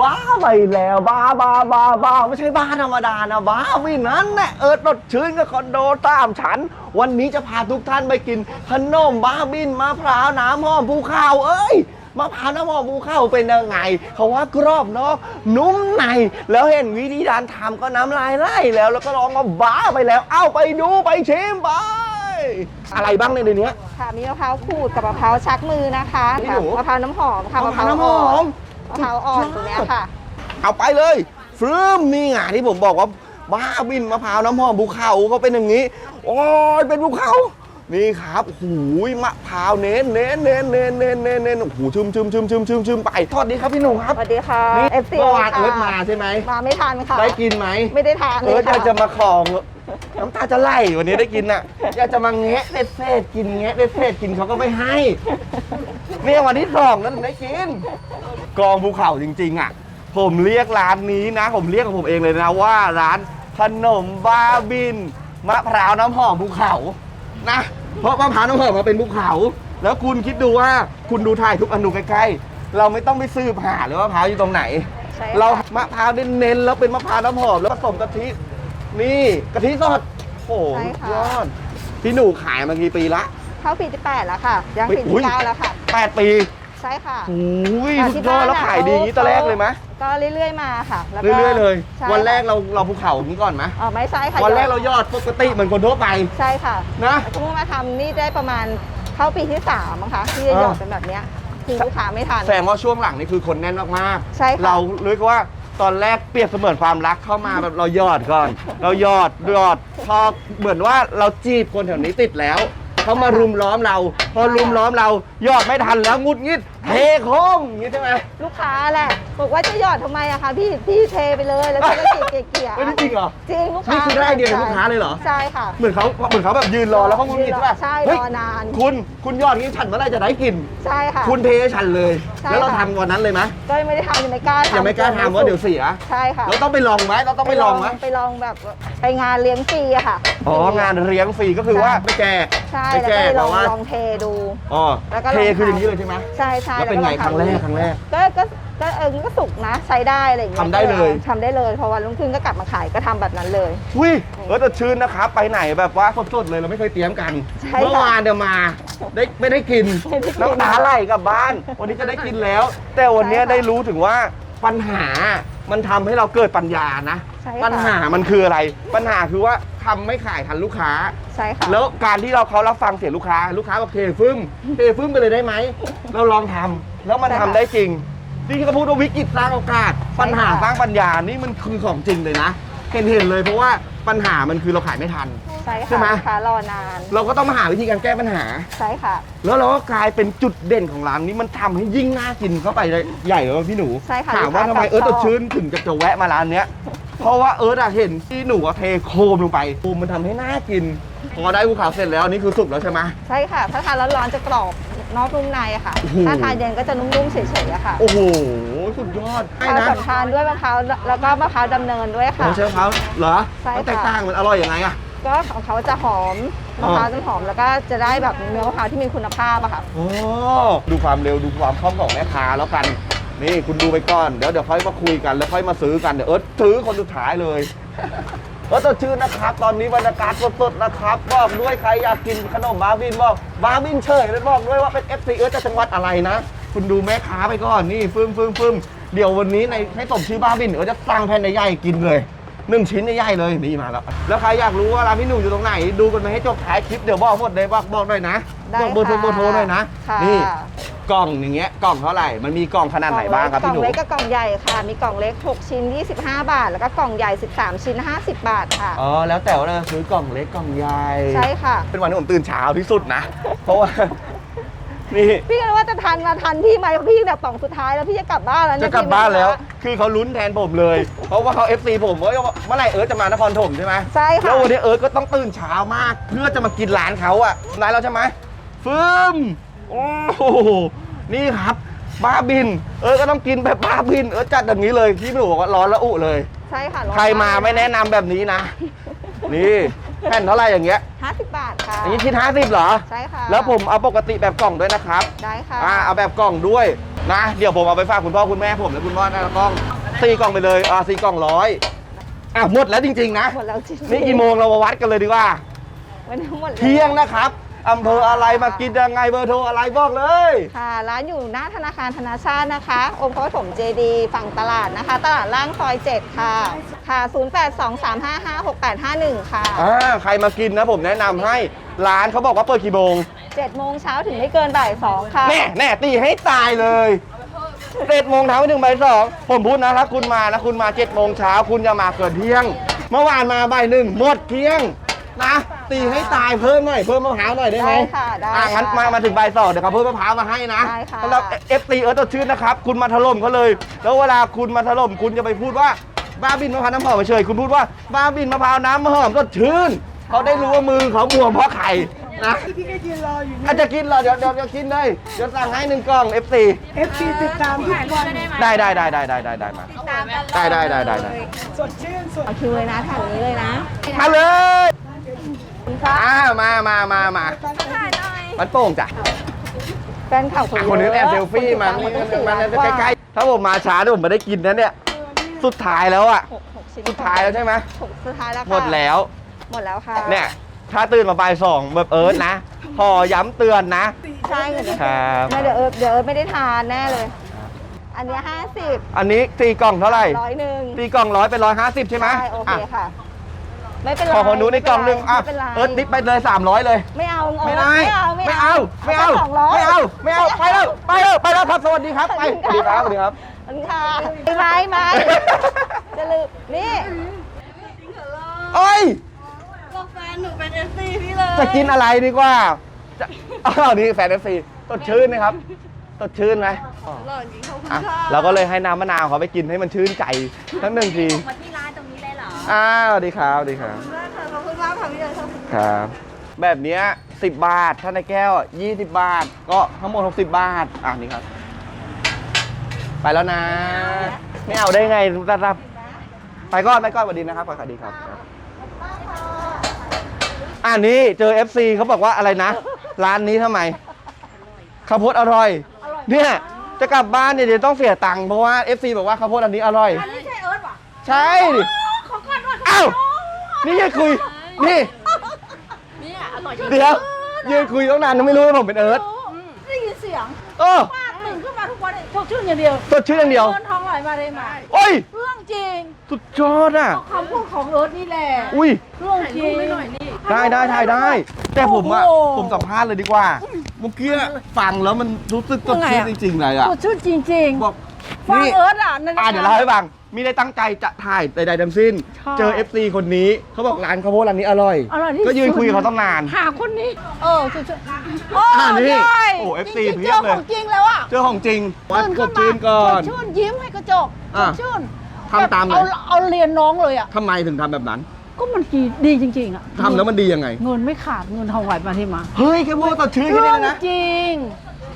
บ้าไปแล้วบ้าบ้าบ้าบ้าไม่ใช่บ้าธรรมดานะบ้าวินั้นแหละเอิร์ดรดชื้นกับคอนโดตามฉัน วันนี้จะพาทุกท่านไปกินขนมบ้าบินมะพร้าวน้ำหอมภูเขาเอ้ยมะพร้าวน้ำหอมภูเขาเป็นยังไงเขาว่ากรอบนอกนุ่มใน แล้วเห็นวิธีการทำก็น้ำลายไหลแล้วแล้วก็ร้องว่าบ้าไปแล้ว เอ้าไปดูไปชิมไปอะไรบ้างในเนี้ยค่ะมีมะพร้าวขูดกับมะพร้าวชักมือนะคะนี่ค่ะหนูมะพร้าวน้ำหอมค่ะมะพร้าวน้ำหอม มะพร้าวอ่อนตัวเนี้ยค่ะ เอาไปเลยฟรึมนี่ไงที่ผมบอกว่าบ้าบินมะพร้าวน้ำหอมภูเขาเขาเป็นอย่างนี้ โอ้ยเป็นภูเขา นี่ครับหูยมะพร้าวเน้นเน้นเน้นเน้นเน้นเน้นเน้นโอ้โหชุ่มชุ่มชุ่มชุ่มชุ่มชุ่มไปทอดดีครับพี่หนุ่มครับสวัสดีค่ะนี่ FC เมื่อวานค่ะเอิร์ธมาใช่ไหมมาไม่ทันค่ะ ได้กินไหมไม่ได้ทานเลเอิร์ยธอยากจะมาของน้ำตาจะไหลวันนี้ได้กินอะอยากจะมาแงะเศษเศษกินแงะเศษเศษกินเขาก็ไม่ให้ เนี่ยวันที่สองนั้นถึงได้กิน กองภูเขาจริงๆอะ ผมเรียกร้านนี้นะ ผมเรียกของผมเองเลยนะว่าร้านขนมบ้าบินมะพร้าวน้ำหอมภูเขานะเพราะมะพร้าวน้ำหอมมาเป็นภูเขา แล้วคุณคิดดูว่าคุณดูถ่ายทุกอนุใกล้ๆเราไม่ต้องไปสืบหาเลยว่ามะพร้าวอยู่ตรงไหน ใช่เราค่ะมะพร้าวเน้นๆแล้วเป็นมะพร้าวน้ำหอมแล้วผสมกะทิ นี่กะทิสดโอ้โหใช่ค่ะ ยอดพี่หนูขายมากี่ปีละ เข้าปีที่แปดแล้วค่ะยังปีอุ๊ยที่เก้าแล้วค่ะ 8 ปีใช่ค่ะ โอ้ยแต่สุที่ดยอดบ้านแล้วอะขายดีอย่างนี้ตอนแรกเลยไหมก็เรื่อยๆมาค่ะแล้วก็เรื่อยๆเลย ใช่วันแรกเราเราภูเขาอย่างนี้ก่อนไหมอ๋อไม่ใช่ค่ะวันแรกเรายอดปกติเหมือนคนทั่วไปใช่ค่ะนะ เพิ่งมาทำนี่ได้ประมาณเข้าปีที่สามมั้งคะที่จะหยอดอ่า เป็นแบบเนี้ยคือลูกค้าไม่ทัน แสดงว่าช่วงหลังนี่คือคนแน่นมากๆใช่ค่ะ เราเรียกว่าตอนแรกเปรียบเสมือนความรักเข้ามาแบบเรายอดก่อน เรายอดยอดพอเหมือนว่าเราจีบคนแถวนี้ติดแล้ว เขามารุมล้อมเรา พอรุมล้อมเรายอดไม่ทันแล้วงุดงิด เทโค้งอย่างนี้ใช่ไหมลูกค้าแหละบอกว่าจะหยอดทำไมอะคะพี่พี่เทไปเลยแล้วก็เกลี่ยเกลี่ยไม่ได้จริงเหรอ จริงลูกค้านี่คือได้ไอเดียจากลูกค้าเลยเหรอ ใช่ค่ะ เหมือนเขาเหมือนเขาแบบยืนรอแล้วเขางุดงิดใช่ป่ะใช่เฮ้ยรอนาน คุณคุณยอดงี้ฉันเมื่อไหรจะได้กิน ใช่ค่ะ คุณเทให้ฉันเลย ใช่แล้วเราค่ะ ทำวันนั้นเลยไหมก็ไม่ได้ทำยังไม่กล้าทำยังไม่กล้าทำว่าเดี๋ยวเสียใช่ค่ะเราต้องไปลองไหมเราต้องไปลองไหมไปลองแบบไปงานเลี้ยงฟรีอะค่ะอ๋องานเลี้ยงฟรีก็คือว่าไม่แจกใช่ไม่แล้วแจก็กไปลแต่องว่าลองเทดู อ๋อแล้วก็ลองเทคือทำอย่างนี้เลยใช่ไหม ใช่ใช่แล้วเป็นไงก็ครั้งแรกครั้งแรก ก็ก็ก็เออก็สุกนะใช้ได้อะไรอย่างเงี้ยทำได้เลย ทำได้เลยพอวันรุ่งขึ้นก็กลับมาขายก็ทำแบบนั้นเลย อุ้ยเออแต่ชื่นนะครับไปไหนแบบว่าสดๆเลยเราไม่เคยเตรียมกันใช่ค่ะเมื่อวานเดี๋ยวมาได้ไม่ได้กินไม่ได้กินน้ำตาไหลกลับบ้าน วันนี้จะได้กินแล้ว แต่วันนี้ใช่ค่ะได้รู้ถึงว่าปัญหามันทำให้เราเกิดปัญญานะ ใช่ค่ะ ปัญหามันคืออะไร ปัญหาคือว่า ทำไม่ขายทันลูกค้า ใช่ค่ะแล้วการที่เราเขารับฟังเสียงลูกค้า ลูกค้าบอกเทฟึ่มเทฟึ่มไปเลยได้ไหม เราลองทำแล้วมันใช่ทำค่ะได้จริงที่เขาพูดว่าวิกฤตสร้างโอกาสใช่ปัญหาค่ะสร้างปัญญานี่มันคือของจริงเลยนะเห็นเห็นเลยเพราะว่าปัญหามันคือเราขายไม่ทัน ใช่ใช่ไหมค่ะลูกค้ารอนาน เราก็ต้องมาหาวิธีการแก้ปัญหา ใช่ค่ะ แล้วเราก็กลายเป็นจุดเด่นของร้านนี้มันทำให้ยิ่งน่ากินเข้าไปเลยใหญ่เลยพี่หนูใช่ค่ะถามว่าลูทำกค้าไมเอิร์ธชอบตดชื้นถึงจะจะแวะมาร้านเนี้ย เพราะว่าเอิร์ธอะเห็นที่หนูอะเทโคมลงไปโคมมันทำให้น่ากิน พอได้ภูเขาเสร็จแล้วอันนี่คือสุกแล้วใช่ไหม ใช่ค่ะ ถ้าทานร้อนๆจะกรอบนอกนุ่มในอะค่ะ โอ้โห ถ้าทานเย็นก็จะนุ่มๆเฉยๆอะค่ะโอ้โห สุดยอดมะใช่พร้าวนะสัมทานด้วยมะพร้าวแล้วก็มะพร้าวดำเนินด้วยค่ะ โอ้เชฟเขาเหรอใช่มันแตกค่ะต่างมันอร่อยยังไงอะ ก็ของเขาจะหอมอ๋อมะพร้าวจะหอมแล้วก็จะได้แบบเนื้อมะพร้าวที่มีคุณภาพอะค่ะ โอ้ดูความเร็วดูความคล่องของแม่ค้าแล้วกัน นี่คุณดูไปก่อนเดี๋ยวเดี๋ยวค่อยมาคุยกันแล้วค่อยมาซื้อกันเดี๋ยวเอิร์ธซื้อคนสุดท้ายเลยเออสดชื่นนะครับ ตอนนี้บรรยากาศสดๆนะครับบอกด้วยใครอยากกินขนมบาบินบอกบาบินเฉยแล้วบอกด้วยว่าเป็น FC เออจากจังหวัดอะไรนะ คุณดูแม่ค้าไปก่อนนี่ฟึ่มฟึ่มฟึ่มเดี๋ยววันนี้ในให้สมชื่อบาบินเออจะสั่งแผ่นใหญ่ๆกินเลยหนึ่งชิ้นใหญ่เลยนี่มาแล้วแล้วใครอยากรู้ว่าร้านพี่หนูอยู่ตรงไหน ดูกันไปให้จบท้ายคลิปเดี๋ยวบอกหมดเลยบอกบอกหน่อยนะ ได้บอกเบอร์โทรค่ะเบอร์โทรหน่อยนะ ค่ะ นี่กล่องอย่างเงี้ยกล่องเท่าไหร่ มันมีกล่องขนาดไหนบ้างครับกล่พี่อหนูงเล็กกับกล่องใหญ่ค่ะ มีกล่องเล็ก 6 ชิ้น 25 บาท แล้วก็กล่องใหญ่ 13 ชิ้น 50 บาทค่ะ อ๋อ แล้วแต่ว่าเราจะซื้อกล่องเล็กกล่องใหญ่ ใช่ค่ะ เป็นวันที่ผมตื่นเช้าที่สุดนะ เพราะว่า นี่พี่ก็เลยว่าจะทันมาทันพี่ไหมพี่แบบกล่องสุดท้ายแล้วพี่จะกลับบ้านแล้วจะเนี่ยกลับบ้านแล้วพี่ไม่คือเขาลุ้นแทนผมเลย เพราะว่าเขา FC ผมว่าเมื่อไหร่เอิร์ธจะมานครถมใช่ไหมใช่ค่ะ แล้ววันนี้เอิร์ธก็ต้องตื่นเช้ามาก เพื่อจะมากินร้านเขาอะร้านเราใช่ไหม ฟึ่มโอ้โหนี่ครับบ้าบิน เอิร์ธก็ต้องกินแบบบ้าบิน เอิร์ธจัดอย่างนี้เลยที่พี่หนูบอกว่าร้อนละอุเลย ใช่ค่ะใครมาไม่แนะนำแบบนี้นะ นี่แผ่นเท่าไหร่อย่างเงี้ย50บาทค่ะอย่างนี้ชิ้นห้าสิบเหรอ ใช่ค่ะแล้วผมเอาปกติแบบกล่องด้วยนะครับ ได้ค่ะอ่าเอาแบบกล่องด้วยนะ เดี๋ยวผมเอาไปฝากคุณพ่อคุณแม่ผมและคุณพ่อหน้ากล้องสี่กล่องไปเลยอ่าสี่กล่องร้อยอะหมดแล้วจริงๆนะ หมดแล้วจริงๆนี่กี่โมงเรามาวัดกันเลยดีกว่าวันนี้หมดแล้วเที่ยงนะครับ อำเภออะไรมากินยังไงเบอร์โทรอะไรบอกเลย ค่ะ ร้านอยู่หน้าธนาคารธนาชาตินะคะ องค์พระปฐมเจดีย์ฝั่งตลาดนะคะ ตลาดล่างซอย 7 ค่ะ ค่ะ 0823556851 ค่ะ อ่าใครมากินนะผมแนะนำให้ร้านเขาบอกว่าเปิดกี่โมง7 โมงเช้าถึงไม่เกินบ่าย 2 ค่ะ แน่แน่ตีให้ตายเลยเจ็ดโมงเช้าไปถึงบ่ายสองผมพูดนะถ้าคุณมานะคุณมาเจ็ดโมงเช้าคุณจะมาเกินเที่ยง เมื่อวานมาบ่ายหนึ่งหมดเที่ยง นะตีให้ตายเพิ่มหน่อยเพิ่มมะพร้าวหน่อยได้ไหมได้ค่ะได้อะงั้นค่ะมามาถึงบ่ายสองเดี๋ยวเขาเพิ่มมะพร้าวมาให้นะได้ค่ะ แล้วเอฟตีเอิร์ธชื่นนะครับคุณมาถล่มเขาเลย แล้วเวลาคุณมาถล่มคุณจะไปพูดว่าบ้าบินมะพร้าวน้ำหอมเฉยคุณพูดว่าบ้าบินมะพร้าวน้ำหอมสดชื่นเขาได้รู้ว่ามือเขาบวมเพราะไข่นะพี่ก็ยืนรออยู่อาจจะกินเหรอเดี๋ยวเดี๋ยวเดี๋ยวกินเลยเดี๋ยวสั่งให้หนึ่งกล่อง FC เอฟซีติดตามทุกวัน ได้ได้ได้ได้ได้ได้ได้มาได้ได้ได้ได้ได้สดชื่นสดเอาคิวเลยนะแถวนี้เลยนะ มาเลย ค่ะอ่ามามามามามันโป่งจ้ะแฟนข่าวคนอะเยอะคนนี้แอบเซลฟี่มาคนี่นติดตามมันหดตั้งสี่ใกล้ล้านๆถ้าผมมาช้าเนี่ยผมไม่ได้กินนะเนี่ย สุดท้ายแล้วอะหกหกชิ้นสุดท้ายแล้วใช่ไหมหกสุดท้ายแล้วค่ะหมดแล้ว หมดแล้วค่ะ เนี่ย ถ้าตื่นมาบ่ายสองแบบเอิร์ธนะพอย้ำเตือนนะ ใช่เงินครับไม่เดี๋ยวเอิร์ธเดี๋ยวเอิร์ธไม่ได้ทานแน่เลย อันเนี้ห้าสิบอันนี้ตีกล่องเท่าไหร่ร้อยหนึ่งตีกล่องร้อยเป็นร้อยห้าสิบใช่ไหมใช่โอเคอะค่ะ ไม่เป็นไรขอคนนู้นในกล่องหนึ่งอะไม่เป็นไรเอิร์ธดิบไปเลยสามร้อยเลย ไม่เอาไม่ได้ไม่เอาไม่เอาไม่เอาสองร้อยไม่เอาไม่เอาไปแล้วไปแล้วไปแล้วครับสวัสดีครับไปสวัสดีครับสวัสดีครับ อันค่ะไม่ไม่ไม่จะลืมนี่โอ้ยก็แฟนหนูเป็นเอฟซีพี่เลยจะกินอะไรดีกว่าจะอ้าวนี่แฟนเอฟซีสดชื่นนะครับสดชื่นไหมหล่อจริงขอบคุณอะค่ะเราก็เลยให้น้ำมะนาวเขาไปกินให้มันชื่นใจทั้งหนึ่งที มาที่ร้าน ออ้าวสวัสดีครับสวัสดีครับขอบคุณมากค่ะพี่เลยขอบคุณครับ แบบเนี้ย10 บาท ถ้าในแก้วอะ20 บาท ก็ทั้งหมด 60 บาท อะนี่ครับ ไปแล้วนะ ไม่เอาได้ไงรับ ไปก่อนไปก่อนสวัสดีนะครับสวัสดีครับอันนี้เจอ FC เขาบอกว่าอะไรนะ ร้านนี้ทำไมข้าวโพดอร่อย เนี่ย จะกลับบ้านเนี่ยเดี๋ยวต้องเสียตังค์เพราะว่า FC บอกว่าข้าวโพดอันนี้อร่อย อันนี้ใช่เอิร์ธป่ะใช่ดิขอก่อนว่าอ้าวนี่ยังคุย นี่ เนี่ยอร่อยเดี๋ยวยืนคุยตั้งนานยังไม่รู้ว่าผมเป็นเอิร์ธได้ยินเสียงเออปากหนึ่งขึ้นมาทุกวันชกชื่นอย่างเดียวสดชื่นอย่างเดียวเงินทองไหลมาเลยมาโอ้ย เรื่องจริงสุดยอดอะ คำพูดของเอิร์ธนี่แหละอุ้ย เรื่องจริงหน่อยนี่ได้ได้ได้ได้ แต่ผมอะ โอ้โหผมสัมภาษณ์เลยดีกว่า เมื่อกี้ฟังแล้วมันรู้สึกสดชื่นจริงๆเลยอะ สดชื่นจริงบอกๆฟังนี่ เอิร์ธอะนั่นอ่าเดี๋ยวเล่าให้ฟัง มีได้ตั้งใจจะถ่ายใดๆทั้งสิ้น ใช่เจอ FC คนนี้เขาบอกร้านข้าวโพดร้านนี้อร่อย อร่อยที่ก็ยืนสุดคุยกับเขาตั้งนาน หาคนนี้ เออสุดๆโอ้อ่านี่ใช่โอ้ FC จริงๆเพียบเลยเจอของจริงแล้วอะเจอของจริงวัดตื่นกขึ้ดนมาชื่นก่อนสดชื่นยิ้มให้กระจกสอะดชื่นทำตามเลย เอาเอาเรียนน้องเลยอะทำไมถึงทำแบบนั้นก็มันดีดีจริง ๆอะทำแล้วมันดียังไง เงินไม่ขาดเงินทองไหลมาที่มา เฮ้ยแค่พูดสดชื่นแค่เรื่นี้องนะ จริง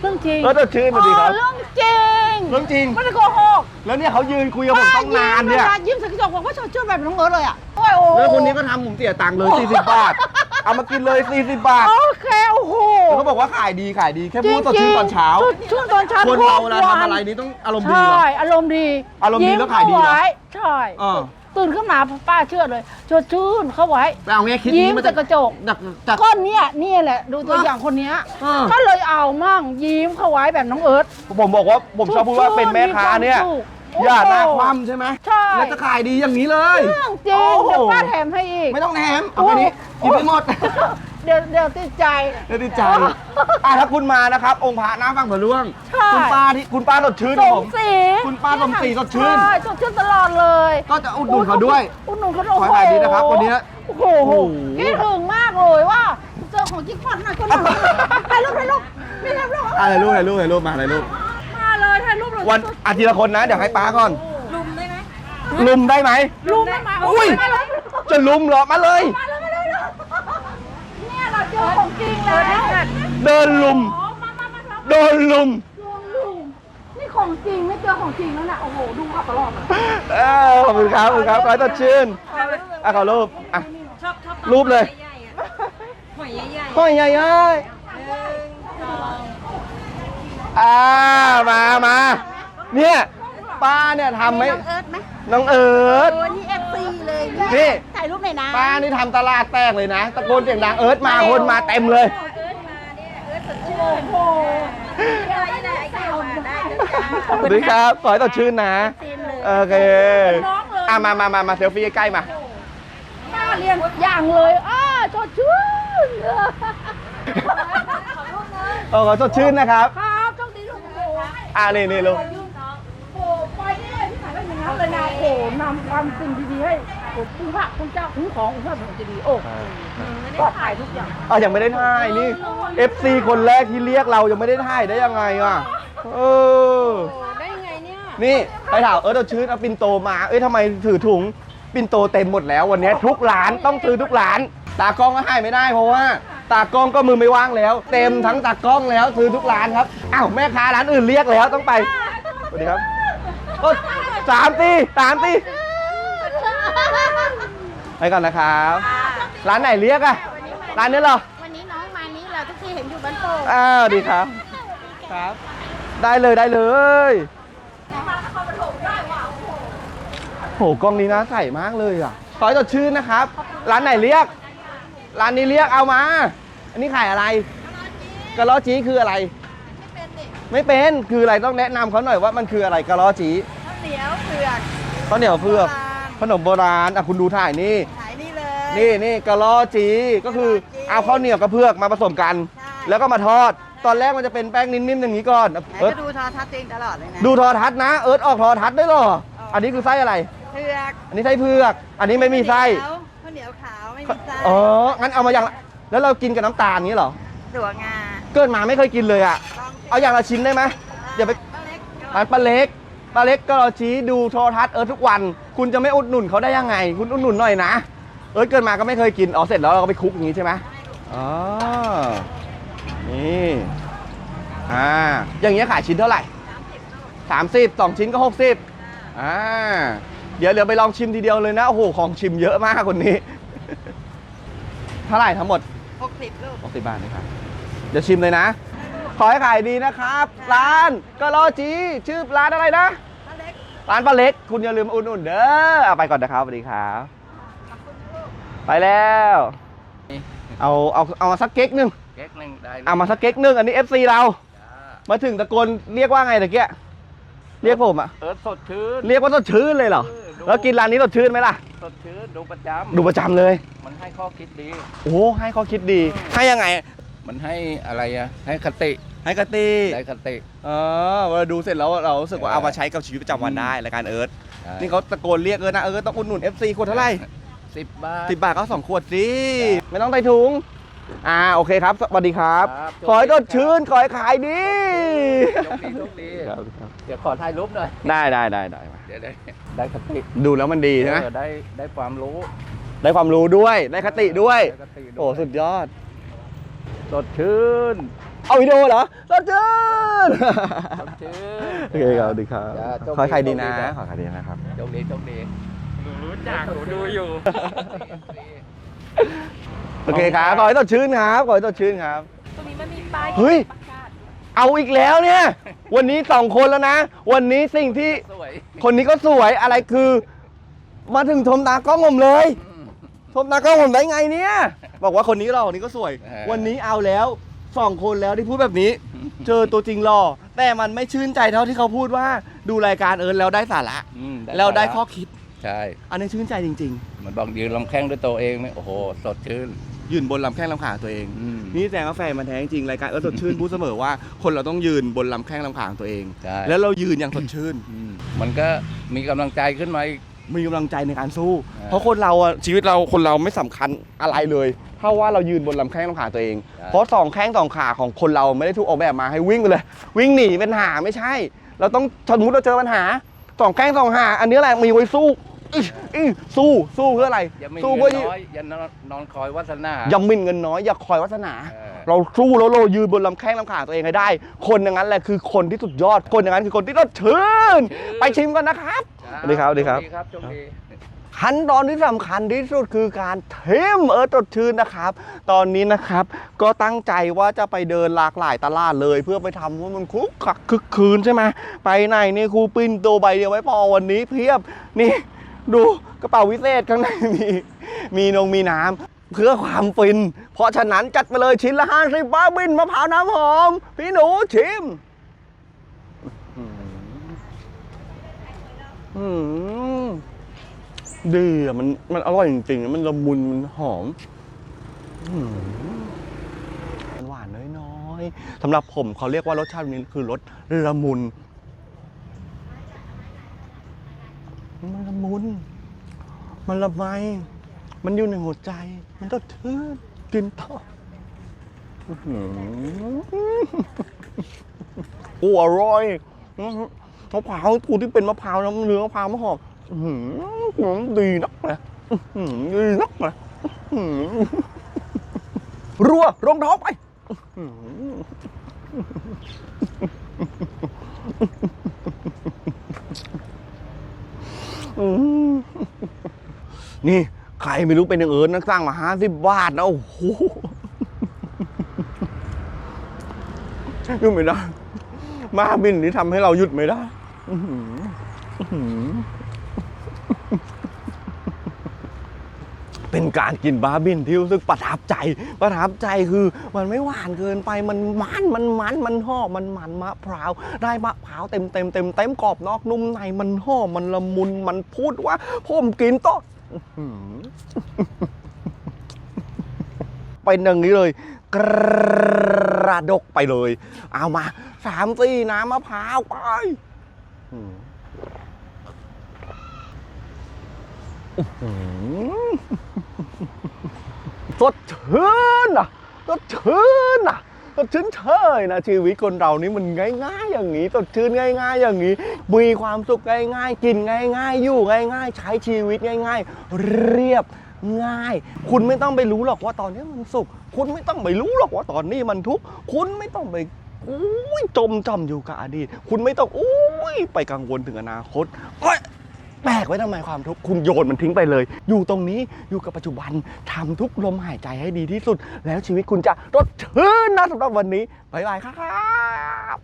เรื่องจริงเออสดชื่นสวัสดีครับเออเรื่องจริง เรื่องจริง ไม่ได้โกหกแล้วเนี่ยเขายืนคุยกับผมตั้งนานเนี่ยป้ยิ้มใส่กระจกบอกว่าสดชื่นแบบน้องเอิร์ธเลยอะโอ้ยโอ้แล้วคนนี้ก็ทำผมเสียตังค์เลย 40 บาท เอามากินเลย 40 บาทโอเคโอ้โหแล้วเขาบอกว่าขายดีขายดีแค่พูดสดชื่นตอนเช้าสดชื่นตอนเช้าคนเราเวลาทุกทำนอะไรนี้ต้องอารมณ์ดีเหรใช่ออารมณ์ดี อารมณ์ดีแล้วขายดีเหรอมเข้ไว้ใช่เออ ตื่นขึ้นมาป้าเชื่อเลยสดชื่นเข้าไว้แต่เอางี้คิดยิ้นี้มมันจากกระจก จากจาก ก้อนเนี้ยนี่แหละ ดูตัวอะอย่างคนเนี้ยอ่า ก็เลยเอามั่งยิ้มเข้าไว้แบบน้องเอิร์ธผมบอกว่าผมชอบพูดว่าเป็นแม่ค้าเนี่ยมีความสุขอย่าหน้าโอ้โหคว่ำใช่ไหมใช่แล้วจะขายดีอย่างนี้เลย เรื่องจริงโอ้โห เดี๋ยวป้าแถมให้อีก ไม่ต้องแถมเอาแค่นี้กินไปหมด เดี๋ยวเดี๋ยวติดใจ เดี๋ยวติดใจอะถ้าคุณมานะครับ องค์พระน้ำฟังเผื่อร่วง ใช่ คุณป้าที่คุณป้าสดชื่นสของมผมศรีคุณป้าสมศรีสดชื่นใช่สดชื่นตลอดเลยก็จะอุดหนุนเขาด้วยอุดหนุนเขาขอให้ขายดีนะครับวันนี้โอ้โหโอ้โห คิดถึงมากเลยว่าเจอของจิ๊กฟอนหน่อยก็หน่อยถ่ายรูปถ่ายรูปไม่ถ่ายรูปอะไรลูกอะไรลูกอะไรลูกมาอะไรลูกมาเลยถ่ายรูปเลยวันอาทิตย์ละคนนะ เดี๋ยวให้ป้าก่อน ลุมได้ไหมลุมได้ไหม ลุมได้ไหมอุ้ยมาเลยจะลุมเหรอมาเลย มา เลยมาเลยเนี่ยเราเจอของจริงแล้วเดินลุมอ๋อมามามามาโดนลุมลุมลุม นี่ของจริงไม่เจอของจริงแล้วนะโอ้โหดูขับตลอดอะเออขอบคุณครับขอบคุณครับขอให้สดชื่นอะขอรูปอะ ชอบชอบรูปเลยหอยใหญ่ห้อยใหญ่ๆอ่ามามาเนี่ยป้าเนี่ยทำไหมน้องเอิร์ธไหมน้องเอิร์ธ โอ้นี่เอฟซี เลยนี่ ถ่ายรูปหน่อยนะป้านี่ทำตลาดแตกเลยนะ ตะโกนเสียงดังเอิร์ธมาคนมาเต็มเลยสวัสดีครับขอให้ต่อชื่นนะ โอเคน้องเลยอะมามามามาเซลฟี่ใกล้ๆมาน่าเรียนอย่างเลยอ้าชดชื่นโอ้ขอสดชื่นนะครับ ครับโชคดีลูกโอ้โหอ่านี่นี่ลูกโอ้ไปเนี่ยที่ไหนก็อย่างนั้นเลยนะโอ้นำความสิ่งดีๆให้ โอ้คุณพระคุณเจ้าคุณของคุณพระสงฆ์จะดีโอ้ปลอดภัยทุกอย่างอะยังไม่ได้ถ่ายนี่ FC คนแรกที่เรียกเรายังไม่ได้ถ่ายได้ยังไงอะเออได้ไงเนี่ยนี่ไปถามเออเราชื่นเอาปินโตมา เอ้ยทำไมถือถุงปินโตเต็มหมดแล้ววันนี้ทุกร้านต้องซื้อทุกร้าน ตากล้องก็ให้ไม่ได้เพราะว่า ตากล้องก็มือไม่ว่างแล้ว เต็มทั้งตากล้องแล้วซื้อทุกร้านครับอ้าวแม่ค้าร้านอื่นเรียกแล้วต้องไปสวัสดีครับโอ้สามตีสามตี ไปก่อนนะครับ ร้านไหนเรียกอะร้านนี้เหรอ วันนี้น้องมานี้เราทุกทีเห็นอยู่บ้านโป่งอ้าวดีครับ ครับ ได้เลยได้เลยโหกล้องนี้น่าใส่มากเลยอะขอให้จดชื่นนะครับ ร้านไหนเรียก ร้านนี้เรียกเอามา อันนี้ขายอะไรกะล้อจีคืออะไร ไม่เป็น คืออะไรต้องแนะนำเขาหน่อยว่ามันคืออะไรกะล้อจีข้าวเหนียวเผือกข้าวเหนียวเผือก ขนมโบราณอะคุณดูถ่ายนี่ ขายนี่เลย นี่นี่กะล้อจีก็คือเอาข้าวเหนียวกับเผือกมาผสมกัน ใช่ แล้วก็มาทอด ตอนแรกมันจะเป็นแป้งนิ่มๆอย่างนี้ก่อนไหนเอิร์ธก็ดูโทรทัศน์ตัวเองตลอดเลยนะ ดูโทรทัศน์นะเอิร์ธออกโทรทัศน์ได้เหรออันนี้คือไส้อะไร เผือกอันนี้ไส้เผือก อันนี้ไม่มีไส้ข้าวเหนียวขาวไม่มีไส้อ๋องั้นเอามาอย่างละแล้วเรากินกับน้ำตาลนี้เหรอถั่วงาเกิดมาไม่เคยกินเลยอะต้องเอาอย่างละชิ้นได้ไหมอย่าไปป้าเล็กร้านป้าเล็ก ป้าเล็กก็เราชี้ดูโทรทัศน์เอิร์ธทุกวัน คุณจะไม่อุดหนุนเขาได้ยังไง คุณอุดหนุนหน่อยนะ เอิร์ธเกิดมาก็ไม่เคยกินอ๋อเสร็จแล้วเราก็ไปคลุกอย่างนี้ใช่ไหมอ๋อนี่อ่าอย่างเงี้ยขายชิ้นเท่าไหร่สามสิบสองชิ้นก็หกสิบอ่าเดี๋ยวเดี๋ยวไปลองชิมทีเดียวเลยนะโอ้โหของชิมเยอะมากคนนี้เท่าไหร่ทั้งหมดหกสิบลูกหกสิบบาทนะครับเดี๋ยวชิมเลยนะ ขอให้ขายดีนะครับ ร้านก็รอจีชื่อร้านอะไรนะ ป้าเล็กร้านป้าเล็ก คุณอย่าลืมมาอุดหนุนเด้อเอาไปก่อนนะครับสวัสดีครับไปแล้ว เอาเอาเอามาสักเก๊กหนึ่งเก๊กหนึ่งได้เอามาสักเก๊กหนึ่งอันนี้ FC เรา มาถึงตะโกนเรียกว่าไงตะเกียเรียกผมอะเอิร์ธสดชื่น เรียกว่าสดชื่นเลยเหรอแล้วกินร้านนี้สดชื่นไหมล่ะ สดชื่นดูประจำดูประจำเลย มันให้ข้อคิดดี โอ้โหให้ข้อคิดดี ให้ยังไง มันให้อะไรอะให้คติ ให้กะตีได้คติ เออเวลาดูเสร็จแล้วเรารู้สึกว่าเออเอามาใช้กับชีวิตประจำวันได้รายการเอิร์ธได้นี่เขาตะโกนเรียกเอิร์ธนะเอิร์ธต้องอุดหนุน FC ขวดเท่าไหร่สิบบาท สิบบาทก็สองขวดสิจ้ะไม่ต้องใส่ถุง อ่าโอเคครับ สวัสดีครับ ครับ ขอให้สดชื่นขอให้ขายดีโชคดีโชคดีครับเดี๋ยวขอถ่ายรูปหน่อย ได้ได้ได้ได้มาเดี๋ยวได้ได้คติดูแล้วมันดีใช่ไหมเออได้ได้ความรู้ได้ความรู้ด้วยได้คติด้วย ได้คติด้วยโอ้สุดยอด สดชื่น เอาวิดีโอเหรอสดชื่นสดชื่นโอเคครับสวัสดีครับจ้ะโชคดี ขอให้ขายดีนะโชคดีนะ ขอให้ขายดีนะครับ โชคดีโชคดีรู้จักหนูดูอยู่ โอเคครับ ขอให้สดชื่นครับ ขอให้สดชื่นครับ ตรงนี้มันมีป้ายเฮ้ยเอาอีกแล้วเนี่ย วันนี้สองคนแล้วนะ วันนี้สิ่งที่สวยคนนี้ก็สวยอะไรคือ มาถึงชมตากล้องผมเลย อืม ชมตากล้องผมได้ไงเนี่ย บอกว่าคนนี้หล่อคนนี้ก็สวย เออ วันนี้เอาแล้ว สองคนแล้วที่พูดแบบนี้ เจอตัวจริงหล่อแต่มันไม่ชื่นใจเท่าที่เขาพูดว่าดูรายการเอิร์นแล้วได้สาระอืมแล้วได้สาระข้อคิด ใช่อันนี้ชื่นใจจริง มันบอกยืนลำแข้งด้วยตัวเองเนี่ยโอ้โห สดชื่นๆ ยืนบนลำแข้งลำขาตัวเอง อืมนี่แสดงว่าแฟนมันแท้จริงรายการเอิร์นสดชื่นพูดเสมอว่าคนเราต้องยืนบนลำแข้งลำขาของตัวเอง ใช่แล้วเรายืนอย่างสดชื่น อืมมันก็มีกำลังใจขึ้นมาอีก มีกำลังใจในการสู้เออเพราะคนเราอะชีวิตเราคนเราไม่สำคัญอะไรเลยเท่าว่าเรายืนบนลำแข้งลำขาตัวเอง เพราะสองแข้งสองขาของคนเราไม่ได้ถูกออกแบบมาให้วิ่งไปเลย วิ่งหนีเป็นหาไม่ใช่ เราต้องสมมติเราเจอปัญหาสองแข้งสองขาอันนี้แหละมีไว้สู้ อิอิสู้สู้เพื่ออะไร อย่ามีสู้เงิเพื่อนน้อยอย่านอนนอนคอยวาสนา อย่าหมิ่นเงินน้อยอย่าคอยวาสนา เออ เราสู้แล้วเรายืนบนลำแข้งลำขาตัวเองให้ได้ คนอย่างนั้นแหละคือคนที่สุดยอด คนอย่างนั้นคือคนที่ต้องชื่น ไปชิมกันนะครับ สวัสดีครับสวัสดีครับ โชคดีครับโชคดีขั้นตอนที่สำคัญที่สุดคือการเทมเอิร์ธสดชื่นนะครับ ตอนนี้นะครับก็ตั้งใจว่าจะไปเดินหลากหลายตลาดเลย เพื่อไปทำว่ามันคุกคักคึกคืนใช่ไหมไปไหนนี่ครูปิ้นโตวใบเดียวไว้พอวันนี้เพียบนี่ ดูกระเป๋าวิเศษข้างในมีมีนงมีน้ำเพื่อความฟิน เพราะฉะนั้นจัดไปเลยชิ้นละห้าสิบบ้าบินมะพร้าวน้ำหอม พี่หนูชิมดีอะมันมันอร่อยจริงๆ มันละมุนมันหอมอืมมันหวานน้อยๆสำหรับผมเขาเรียกว่ารสชาตินี้คือรสละมุน มันละมุนมันละไมมันอยู่ในหัวใจ มันก็ทื่นกินต่ออื้อหือโอ้อร่อยมะพร้าวกูที่เป็นมะพร้าวน้ำเนื้อมะพร้าวมะหอมหือดีนักเลยดีนักเลยรัวรองท้องไปอื้อหืออื้อหือ นี่ใครไม่รู้เป็นอย่างเอิญนักสร้างมาห้าสิบบาทนะโอ้โหหยุดไม่ได้ มาบินนี่ทำให้เราหยุดไม่ได้ อื้อหืออื้อหือเป็น การกินบาร์บินที่รู้สึกประทับใจ ประทับใจคือมันไม่หวานเกินไปมันมันมันมันมันหอมมันมันมะพร้าวได้มะพร้าวเต็มเต็มเต็มเต็มกรอบนอกนุ่มในมันหอมมันละมุนมันพูดว่าผมกินต้อหือเป็นอย่างนี้เลยกระดกไปเลย เอามาสามสี่น้ำมะพร้าวไปอืม สดชื่นอะสดชื่นอะสดชื่นเชยนะชีวิตคนเรานี่มันง่ายๆอย่างนี้สดชื่นง่าย ๆ อย่างนี้ มีความสุขง่ายๆ กินง่ายๆ อยู่ง่าย ๆ ใช้ชีวิตง่าย ๆ เรียบง่าย คุณไม่ต้องไปรู้หรอกว่าตอนนี้มันสุข คุณไม่ต้องไปรู้หรอกว่าตอนนี้มันทุกข์ คุณไม่ต้องไปอุ้ยจมจำอยู่กับอดีต คุณไม่ต้องอุ้ยไปกังวลถึงอนาคตโอ๊ย แบกไว้ทำไมความทุกข์คุณโยนมันทิ้งไปเลย อยู่ตรงนี้อยู่กับปัจจุบันทำทุกลมหายใจให้ดีที่สุด แล้วชีวิตคุณจะรดชื่นนะสำหรับวันนี้บ๊ายบายครับ